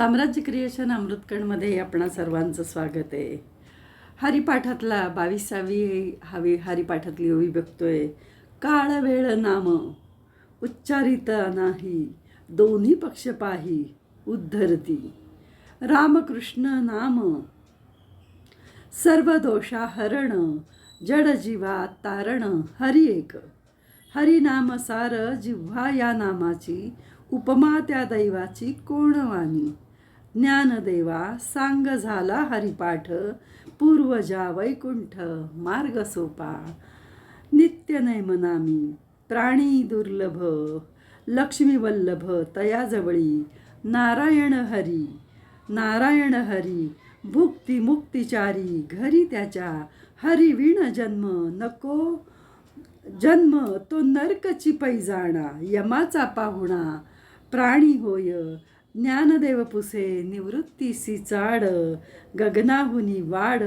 साम्राज्य क्रिएशन अमृतकणमध्ये आपणा सर्वांचं स्वागत आहे. हरिपाठातला बावीसावी हवी हरिपाठातली ओवी बघतोय. काळ वेळ नाम उच्चारित नाही. दोन्ही पक्ष पाही उद्धरती. रामकृष्ण नाम सर्व दोषा हरण जड जीवा तारण हरि एक. हरिनाम सार जिव्हा या नामाची उपमा त्या दैवाची कोणवानी ज्ञानदेवा सांग झाला हरिपाठ पूर्वजा वैकुंठ मार्ग सोपा. नित्य नैमनामी प्राणी दुर्लभ लक्ष्मीवल्लभ तयाजवळी नारायण हरी नारायण हरी भुक्ती मुक्तिचारी घरी त्याच्या हरी विण जन्म नको. जन्म तो नरकची पैजाणा यमाचा पाहुणा. प्राणी होय ज्ञानदेव पुसे निवृत्तीसी चाड गगनाहुनी वाड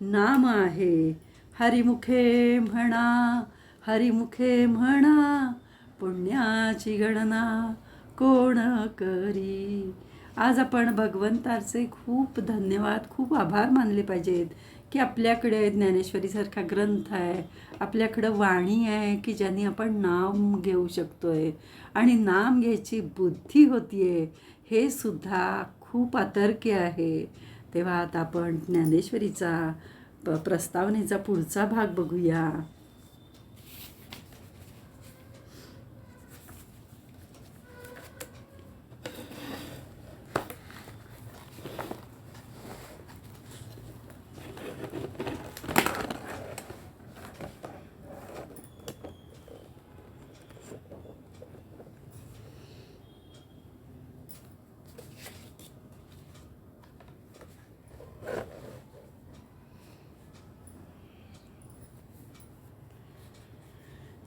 नाम आहे. हरिमुखे म्हणा हरिमुखे म्हणा पुण्याची गणना कोण करी? आज आपण भगवंताचे खूप धन्यवाद खूप आभार मानले पाहिजेत. की आपल्याकडे ज्ञानेश्वरीसारखा ग्रंथ आहे आपल्याकडं वाणी आहे की ज्यांनी आपण नाम घेऊ शकतो आहे आणि नाम घ्यायची बुद्धी होतीये हे सुद्धा खूप अतर्क्य आहे. तेव्हा आता आपण ज्ञानेश्वरीचा प्रस्तावनेचा पुढचा भाग बघूया.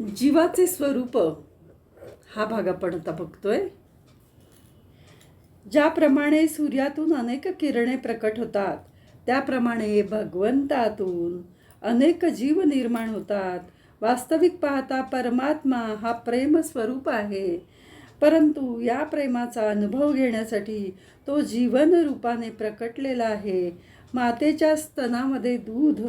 जीवाचे स्वरूप हा भाग आपण आता बघतोय. ज्याप्रमाणे सूर्यातून अनेक किरणे प्रकट होतात त्याप्रमाणे भगवंतातून अनेक जीव निर्माण होतात. वास्तविक पाहता परमात्मा हा प्रेम स्वरूप आहे. परंतु या प्रेमाचा अनुभव घेण्यासाठी तो जीवन रूपाने प्रकटलेला आहे. मातेच्या स्तनामध्ये दूध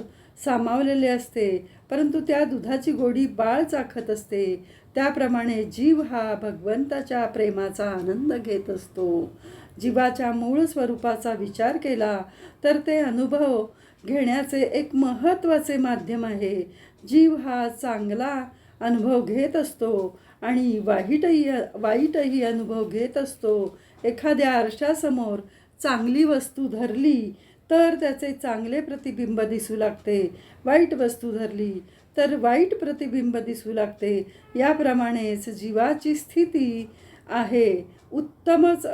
सामावलेले असते. परंतु त्या दुधाची गोडी बाळ चाखत असते. त्याप्रमाणे जीव हा भगवंताच्या प्रेमाचा आनंद घेत असतो. जीवाच्या मूळ स्वरूपाचा विचार केला तर ते अनुभव घेण्याचे एक महत्त्वाचे माध्यम आहे. जीव हा चांगला अनुभव घेत असतो आणि वाईटही वाईटही अनुभव घेत असतो. एखाद्या आरशासमोर चांगली वस्तू धरली तर त्याचे चांगले प्रतिबिंब दिसू लागते. वाईट वस्तू धरली तर वाईट प्रतिबिंब दिसू लागते. याप्रमाणेच जीवाची स्थिती आहे. उत्तमच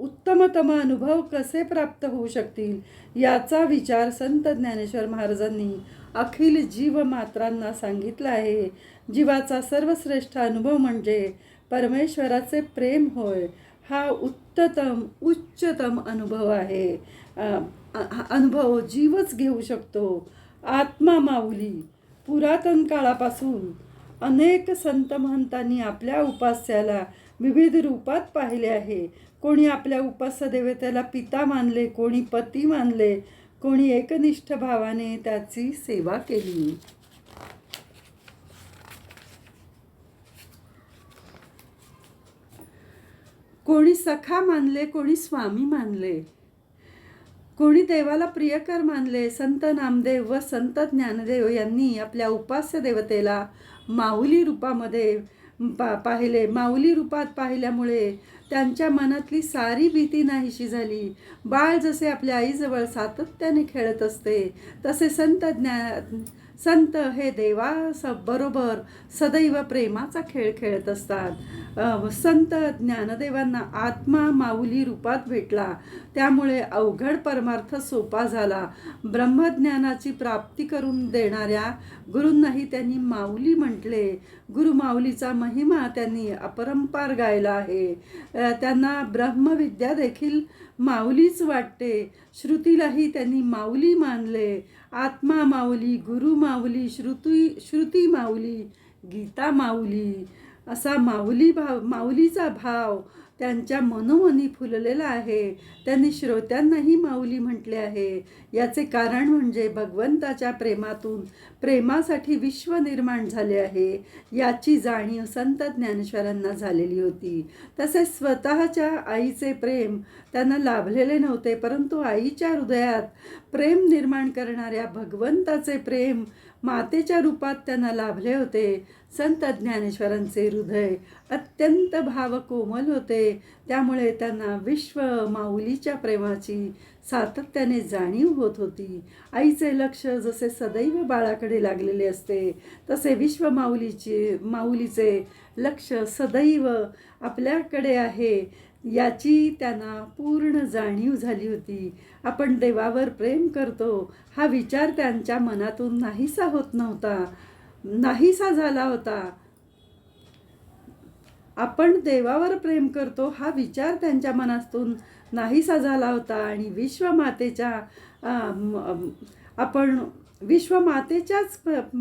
उत्तमतम अनुभव कसे प्राप्त होऊ शकतील? याचा विचार संत ज्ञानेश्वर महाराजांनी अखिल जीवमात्रांना सांगितला आहे. जीवाचा सर्वश्रेष्ठ अनुभव म्हणजे परमेश्वराचे प्रेम होय. हा उत्तम उच्चतम अनुभव आहे. अनुभव जीवच घेऊ शकतो. आत्मा माऊली पुरातन काळापासून अनेक संत महंतांनी आपल्या उपास्याला विविध रूपात पाहिले आहे. कोणी आपल्या उपास्य देवतेला पिता मानले कोणी पती मानले कोणी एकनिष्ठ भावाने त्याची सेवा केली. कोणी सखा मानले कोणी स्वामी मानले कोणी देवाला प्रियकर मानले संत नामदेव व संत ज्ञानदेव यांनी आपल्या उपास्य देवतेला माऊली रूपामध्ये पा पाहिले. माऊली रूपात पाहिल्यामुळे त्यांच्या मनातली सारी भीती नाहीशी झाली. बाळ जसे आपल्या आईजवळ सातत्याने खेळत असते तसे संत ज्ञा संत हे देवा स बरोबर सदैव प्रेमाचा खेळ खेळत असतात. संत ज्ञानदेवांना आत्मा माऊली रूपात भेटला. त्यामुळे अवघड परमार्थ सोपा झाला. ब्रह्मज्ञानाची प्राप्ती करून देणाऱ्या गुरूंनाही त्यांनी माऊली म्हटले. गुरु माऊलीचा महिमा त्यांनी अपरंपार गायला आहे. त्यांना ब्रह्मविद्या देखील माऊलीच वाटते. श्रुतीलाही त्यांनी माऊली मानले. आत्मा माऊली गुरु माऊली श्रुती श्रुती माऊली गीता माऊली. असा माऊली भाव माऊलीचा भाव त्यांच्या मनोमनी फुललेला आहे. त्यांनी श्रोत्यांनाही माऊली म्हटले आहे. याचे कारण म्हणजे भगवंताच्या प्रेमातून प्रेमासाठी विश्व निर्माण झाले आहे. याची जाणीव संत ज्ञानेश्वरांना झालेली होती. तसेच स्वतःच्या आईचे प्रेम त्यांना लाभलेले नव्हते परंतु आईच्या हृदयात प्रेम निर्माण करणाऱ्या भगवंताचे प्रेम मातेच्या रूपात त्यांना लाभले होते. संत ज्ञानेश्वरांचे हृदय अत्यंत भावकोमल होते. त्यामुळे त्यांना विश्व माऊलीच्या प्रेमाची सातत्याने जाणीव होत होती. आईचे लक्ष जसे सदैव बाळाकडे लागलेले असते तसे विश्व माऊलीचे माऊलीचे लक्ष सदैव आपल्याकडे आहे. याची त्यांना पूर्ण जाणीव झाली होती. आपण देवावर प्रेम करतो. हा विचार त्यांच्या मनातून नाहीसा होत नव्हता. नाहीसा झाला होता. आपण देवावर प्रेम करतो हा विचार त्यांच्या मनातून नाहीसा झाला होता. आणि विश्वमातेच्या आपण विश्वमातेच्याच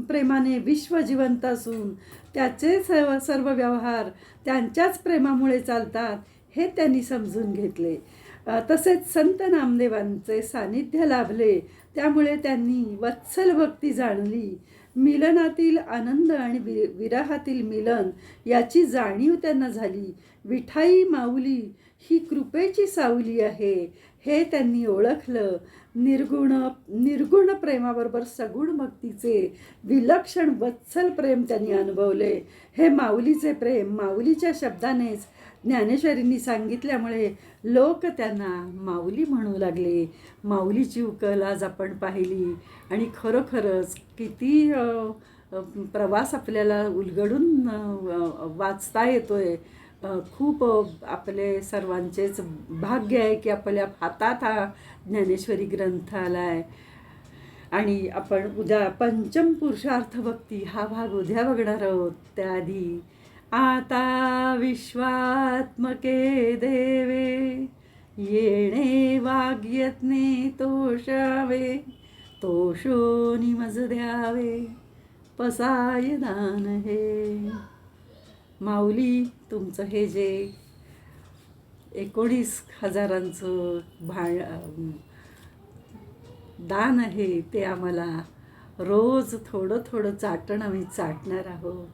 प्रेमाने विश्व जिवंत असून त्याचे सर्व सर्व व्यवहार त्यांच्याच प्रेमामुळे चालतात. हे त्यांनी समजून घेतले. तसेच संत नामदेवांचे सानिध्य लाभले. त्यामुळे त्यांनी वत्सल भक्ती जाणली. मिलनातील आनंद आणि वि विरहातील मिलन याची जाणीव त्यांना झाली. विठाई माऊली ही कृपेची सावली आहे हे त्यांनी ओळखलं. निर्गुण निर्गुण प्रेमाबरोबर सगुण भक्तीचे विलक्षण वत्सल प्रेम त्यांनी अनुभवले. हे माऊलीचे प्रेम माऊलीच्या शब्दानेच ज्ञानेश्वरींनी सांगितल्यामुळे लोक त्यांना माऊली म्हणू लागले. माऊलीची उकल आज आपण पाहिली. आणि खरोखरच किती प्रवास आपल्याला उलगडून वाचता येतोय. आहे खूप आपले सर्वांचेच भाग्य आहे की आपल्या हातात हा ज्ञानेश्वरी ग्रंथ आला आहे आणि आपण उद्या पंचम पुरुषार्थ भक्ती हा भाग उद्या बघणार आहोत. त्याआधी आता विश्वात्मके देवे येणे वाग्यत्ने तोषावे तोषोनी मज द्यावे पसाय दान हे. माऊली तुमचं हे जे एकोणीस हजारांचं भाळ दान आहे ते आम्हाला रोज थोडं थोडं चाटण आम्ही चाटणार आहोत.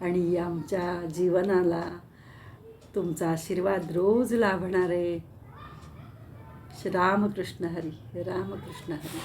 आणि आमच्या जीवनाला तुमचा आशीर्वाद रोज लाभणार आहे रामकृष्ण हरी रामकृष्ण हरी.